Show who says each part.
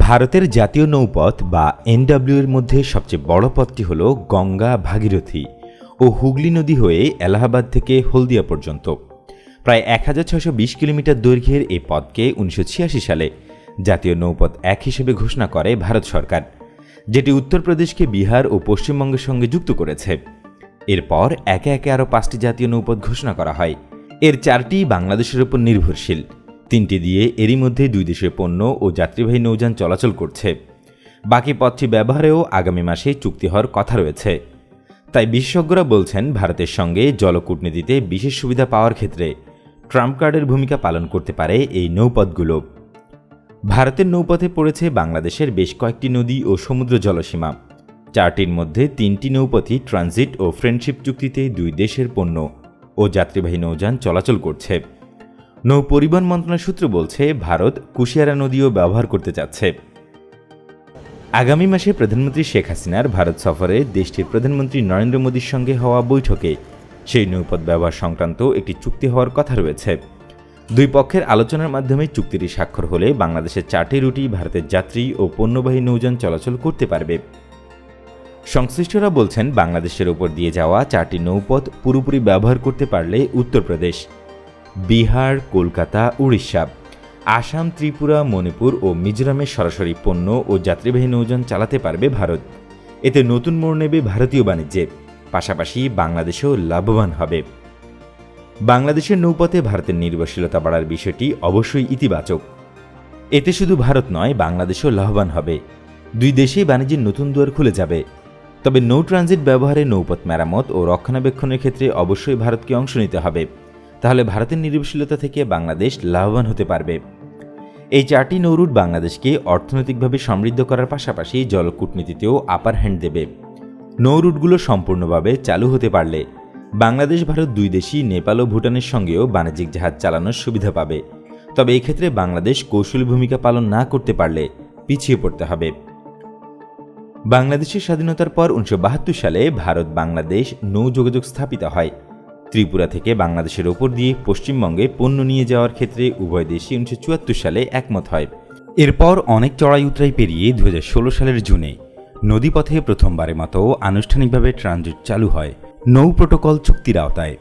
Speaker 1: ভারতের জাতীয় নৌপথ বা এনডব্লিউ এর মধ্যে সবচেয়ে বড় পথটি হল গঙ্গা ভাগীরথী ও হুগলি নদী হয়ে এলাহাবাদ থেকে হলদিয়া পর্যন্ত। প্রায় এক হাজার ছশো বিশ কিলোমিটার দৈর্ঘ্যের এই পথকে উনিশশো ছিয়াশি সালে জাতীয় নৌপথ এক হিসেবে ঘোষণা করে ভারত সরকার, যেটি উত্তরপ্রদেশকে বিহার ও পশ্চিমবঙ্গের সঙ্গে যুক্ত করেছে। এরপর একে একে আরও পাঁচটি জাতীয় নৌপথ ঘোষণা করা হয়। এর চারটি বাংলাদেশের উপর নির্ভরশীল। তিনটি দিয়ে এরই মধ্যে দুই দেশের পণ্য ও যাত্রীবাহী নৌযান চলাচল করছে। বাকি পথটি ব্যবহারেও আগামী মাসে চুক্তি হওয়ার কথা রয়েছে। তাই বিশেষজ্ঞরা বলছেন, ভারতের সঙ্গে জলকূটনীতিতে বিশেষ সুবিধা পাওয়ার ক্ষেত্রে ট্রাম্প কার্ডের ভূমিকা পালন করতে পারে এই নৌপথগুলো। ভারতের নৌপথে পড়েছে বাংলাদেশের বেশ কয়েকটি নদী ও সমুদ্র জলসীমা। চারটির মধ্যে তিনটি নৌপথই ট্রানজিট ও ফ্রেন্ডশিপ চুক্তিতে দুই দেশের পণ্য ও যাত্রীবাহী নৌযান চলাচল করছে। নৌ পরিবহন মন্ত্রণালয় সূত্র বলছে, ভারত কুশিয়ারা নদীও ব্যবহার করতে চাচ্ছে। আগামী মাসে প্রধানমন্ত্রী শেখ হাসিনার ভারত সফরে দেশটির প্রধানমন্ত্রী নরেন্দ্র মোদীর সঙ্গে হওয়া বৈঠকে সেই নৌপথ ব্যবহার সংক্রান্ত একটি চুক্তি হওয়ার কথা রয়েছে। দুই পক্ষের আলোচনার মাধ্যমে চুক্তিটি স্বাক্ষর হলে বাংলাদেশের চারটি রুটি ভারতের যাত্রী ও পণ্যবাহী নৌযান চলাচল করতে পারবে। সংশ্লিষ্টরা বলছেন, বাংলাদেশের ওপর দিয়ে যাওয়া চারটি নৌপথ পুরোপুরি ব্যবহার করতে পারলে উত্তরপ্রদেশ বিহার, কলকাতা, উড়িষ্যা। আসাম, ত্রিপুরা, মণিপুর ও মিজোরামে সরাসরি পণ্য ও যাত্রীবাহী নৌযান চালাতে পারবে ভারত। এতে নতুন মোড় নেবে ভারতীয় বাণিজ্যে। পাশাপাশি বাংলাদেশেও লাভবান হবে। বাংলাদেশের নৌপথে ভারতের নির্ভরশীলতা বাড়ার বিষয়টি অবশ্যই ইতিবাচক। এতে শুধু ভারত নয়, বাংলাদেশও লাভবান হবে। দুই দেশেই বাণিজ্যের নতুন দুয়ার খুলে যাবে। তবে নৌ ট্রানজিট ব্যবহারে নৌপথ মেরামত ও রক্ষণাবেক্ষণের ক্ষেত্রে অবশ্যই ভারতকে অংশ নিতে হবে। তাহলে ভারতের নির্ভরশীলতা থেকে বাংলাদেশ লাভবান হতে পারবে। এই চারটি নৌরুট বাংলাদেশকে অর্থনৈতিকভাবে সমৃদ্ধ করার পাশাপাশি জলকূটনীতিতেও আপার হ্যান্ড দেবে। নৌরুটগুলো সম্পূর্ণভাবে চালু হতে পারলে বাংলাদেশ, ভারত দুই দেশই নেপাল ও ভুটানের সঙ্গেও বাণিজ্যিক জাহাজ চালানোর সুবিধা পাবে। তবে এক্ষেত্রে বাংলাদেশ কৌশলী ভূমিকা পালন না করতে পারলে পিছিয়ে পড়তে হবে। বাংলাদেশের স্বাধীনতার পর উনিশশো বাহাত্তর সালে ভারত বাংলাদেশ নৌ যোগাযোগ স্থাপিত হয়। ত্রিপুরা থেকে বাংলাদেশের ওপর দিয়ে পশ্চিমবঙ্গে পণ্য নিয়ে যাওয়ার ক্ষেত্রে উভয় দেশই উনিশশো চুয়াত্তর সালে একমত হয়। এরপর অনেক চড়াই উতরাই পেরিয়ে দু হাজার ষোলো সালের জুনে নদীপথে প্রথমবারের মতো আনুষ্ঠানিকভাবে ট্রানজিট চালু হয়। নৌ প্রোটোকল চুক্তির আওতায়।